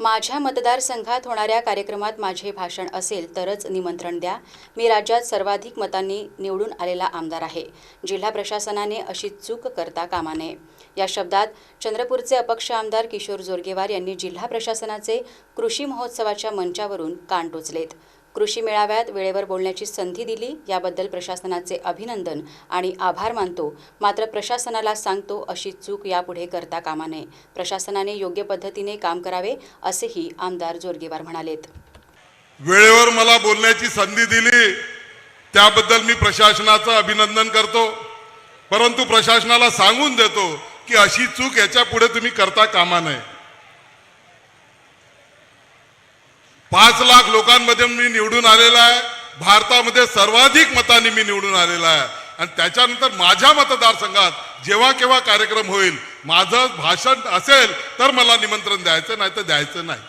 माझ्या मतदारसंघात होणाऱ्या कार्यक्रमात माझे भाषण असेल तरच निमंत्रण द्या. मी राज्यात सर्वाधिक मतांनी निवडून आलेला आमदार आहे. जिल्हा प्रशासनाने अशी चूक करता कामा नये या शब्दात चंद्रपूरचे अपक्ष आमदार किशोर जोरगेवार यांनी जिल्हा प्रशासनाचे कृषी महोत्सवाच्या मंचावरून कान टोचलेत. कृषी मेळाव्यात वेळेवर बोलण्याची संधी दिली. याबद्दल प्रशासनाचे अभिनंदन आणि आभार मानतो. मात्र प्रशासनाला सांगतो अशी चूक यापुढे करता कामा नये. प्रशासनाने योग्य पद्धतीने काम करावे असेही आमदार जोरगेवार म्हणालेत. वेळेवर मला बोलण्याची संधी दिली. त्याबद्दल मी प्रशासनाचं अभिनंदन करतो. परंतु प्रशासनाला सांगून देतो की अशी चूक याच्यापुढे तुम्ही करता कामा नये. पाच लाख लोकांमध्ये मी निवडून आलेला आहे. भारतामध्ये सर्वाधिक मतांनी मी निवडून आलेला आहे. आणि त्याच्यानंतर माझ्या मतदारसंघात जेव्हा केव्हा कार्यक्रम होईल माझं भाषण असेल तर मला निमंत्रण द्यायचं नाही. तर द्यायचं नाही